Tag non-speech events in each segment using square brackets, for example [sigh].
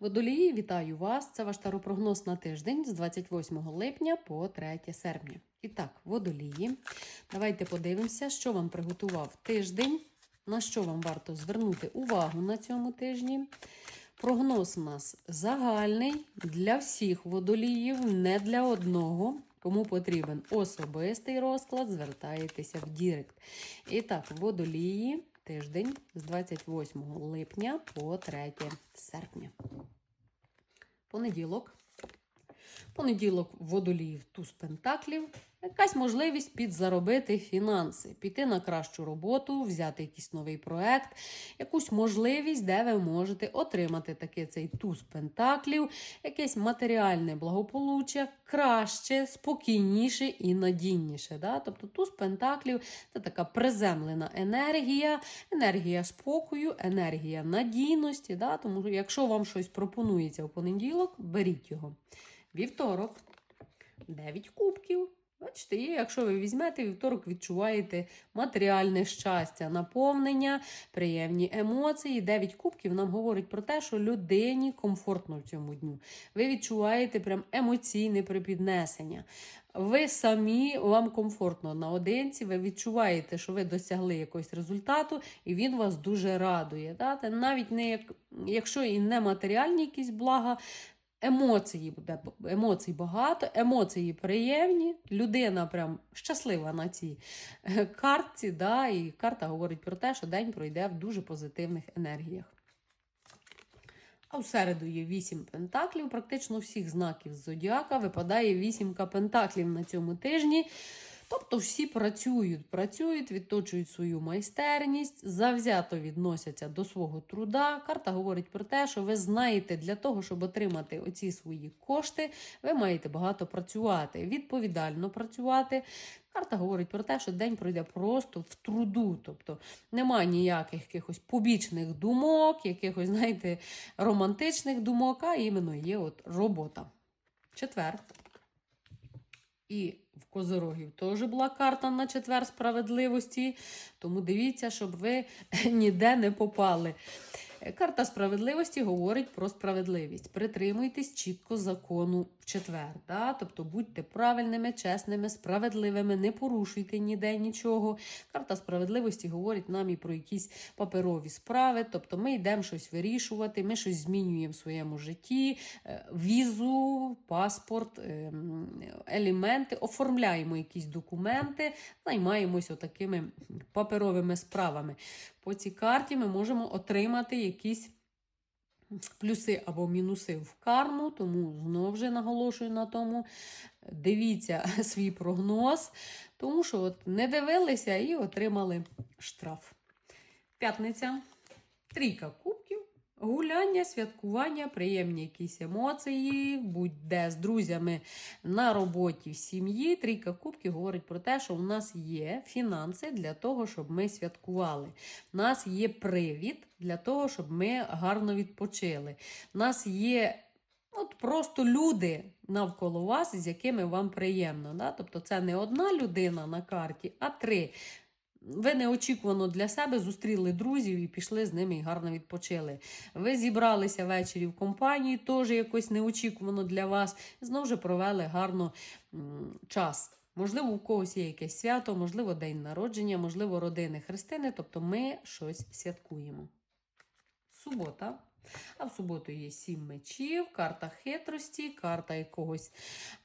Водолії, вітаю вас! Це ваш таропрогноз на тиждень з 28 липня по 3 серпня. І так, водолії. Давайте подивимося, що вам приготував тиждень, на що вам варто звернути увагу на цьому тижні. Прогноз у нас загальний для всіх водоліїв, не для одного. Кому потрібен особистий розклад, звертаєтеся в Дірект. І так, водолії, тиждень з 28 липня по 3 серпня. Понеділок. Понеділок водоліїв туз пентаклів. Якась можливість підзаробити фінанси, піти на кращу роботу, взяти якийсь новий проект, якусь можливість, де ви можете отримати таки цей туз пентаклів, якесь матеріальне благополуччя, краще, спокійніше і надійніше. Да? Тобто туз пентаклів це така приземлена енергія, енергія спокою, енергія надійності. Да? Тому що якщо вам щось пропонується в понеділок, беріть його. Вівторок, 9 кубків. Бачите, і якщо ви візьмете вівторок, відчуваєте матеріальне щастя, наповнення, приємні емоції. 9 кубків нам говорить про те, що людині комфортно в цьому дню. Ви відчуваєте прям емоційне припіднесення. Ви самі вам комфортно наодинці, ви відчуваєте, що ви досягли якогось результату, і він вас дуже радує. Та Навіть не як, якщо і не матеріальні якісь блага. Емоції буде емоцій багато, емоції приємні. Людина прям щаслива на цій е, картці. Да, І карта говорить про те, що день пройде в дуже позитивних енергіях. А в середу є 8 пентаклів. Практично всіх знаків зодіака випадає вісімка пентаклів на цьому тижні. Тобто всі працюють, працюють, відточують свою майстерність, завзято відносяться до свого труда. Карта говорить про те, що ви знаєте, для того, щоб отримати оці свої кошти, ви маєте багато працювати, відповідально працювати. Карта говорить про те, що день пройде просто в труду, тобто немає ніяких якихось побічних думок, якихось, знаєте, романтичних думок, а іменно є от робота. Четвер. І в Козорогів теж була карта на четвер справедливості. Тому дивіться, щоб ви [laughs] ніде не попали. Карта справедливості говорить про справедливість. Притримуйтесь чітко закону в четвер. Да? Тобто будьте правильними, чесними, справедливими, не порушуйте ніде нічого. Карта справедливості говорить нам і про якісь паперові справи. Тобто ми йдемо щось вирішувати, ми щось змінюємо в своєму житті, е, візу, паспорт, е, елементи, оформляємо якісь документи, займаємося такими паперовими справами. По цій карті ми можемо отримати якісь плюси або мінуси в карму, тому знову ж наголошую на тому. Дивіться [laughs] свій прогноз, тому що от не дивилися і отримали штраф. П'ятниця, трійка кубків. Гуляння, святкування, приємні якісь емоції, будь-де з друзями на роботі, в сім'ї. Трійка кубків говорить про те, що в нас є фінанси для того, щоб ми святкували. У нас є привід для того, щоб ми гарно відпочили. У нас є. От просто люди навколо вас, з якими вам приємно. Да? Тобто це не одна людина на карті, а три. Ви неочікувано для себе зустріли друзів і пішли з ними і гарно відпочили. Ви зібралися ввечері в компанії, теж якось неочікувано для вас. Знову ж провели гарно час. Можливо, у когось є якесь свято, можливо, день народження, можливо, родини хрестини. Тобто ми щось святкуємо. Субота. А в суботу є сім мечів, карта хитрості, карта якогось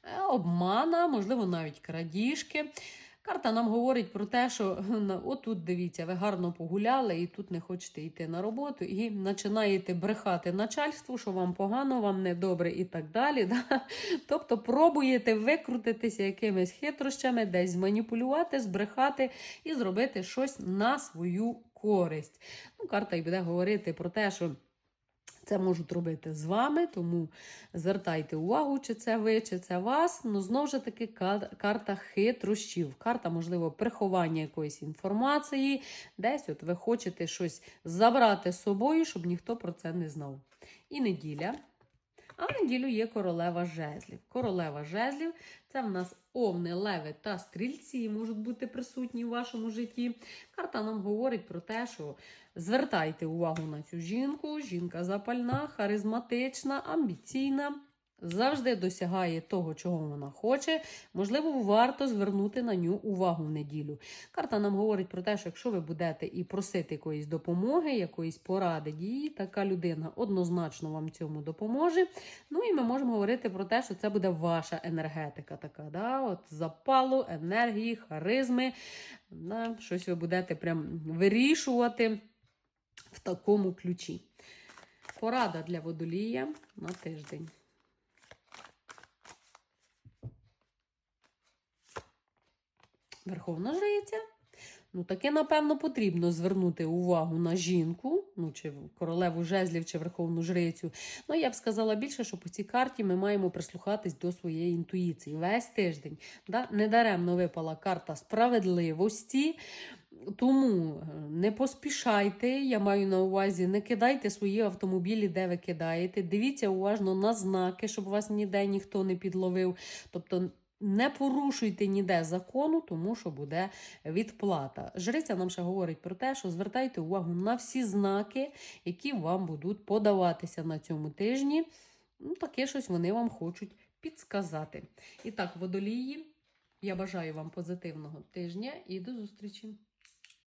е, обмана, можливо, навіть крадіжки. Карта нам говорить про те, що отут дивіться, ви гарно погуляли і тут не хочете йти на роботу, і починаєте брехати начальству, що вам погано, вам недобре і так далі. [laughs] Да? Тобто пробуєте викрутитися якимись хитрощами, десь зманіпулювати, збрехати і зробити щось на свою користь. Ну, Карта й буде говорити про те, що. Це можуть робити з вами, тому звертайте увагу, чи це ви, чи це вас. Ну, знову ж таки, карта хитрощів. Карта, можливо, приховання якоїсь інформації. Десь от ви хочете щось забрати з собою, щоб ніхто про це не знав. І неділя. А в неділю є королева жезлів. Королева жезлів це в нас овни, леви та стрільці можуть бути присутні в вашому житті. Карта нам говорить про те, що звертайте увагу на цю жінку. Жінка запальна, харизматична, амбіційна. Завжди досягає того, чого вона хоче. Можливо, варто звернути на ню увагу в неділю. Карта нам говорить про те, що якщо ви будете і просити якоїсь допомоги, якоїсь поради дії, така людина однозначно вам цьому допоможе. Ну і ми можемо говорити про те, що це буде ваша енергетика, така, да? От запалу, енергії, харизми. Да? Щось ви будете прям вирішувати в такому ключі. Порада для водолія на тиждень. Верховна жриця. Ну, таке, напевно, потрібно звернути увагу на жінку, ну, чи королеву жезлів, чи верховну жрицю. Ну, я б сказала більше, що по цій карті ми маємо прислухатись до своєї інтуїції весь тиждень. Да? Недаремно випала карта справедливості. Тому е, не поспішайте, я маю на увазі, не кидайте свої автомобілі, де ви кидаєте. Дивіться уважно на знаки, щоб вас ніде ніхто не підловив. Тобто не порушуйте ніде закону, тому що буде відплата. Жриця нам ще говорить про те, що звертайте увагу на всі знаки, які вам будуть подаватися на цьому тижні. Ну, таке щось вони вам хочуть підсказати. І так, водолії, я бажаю вам позитивного тижня і до зустрічі!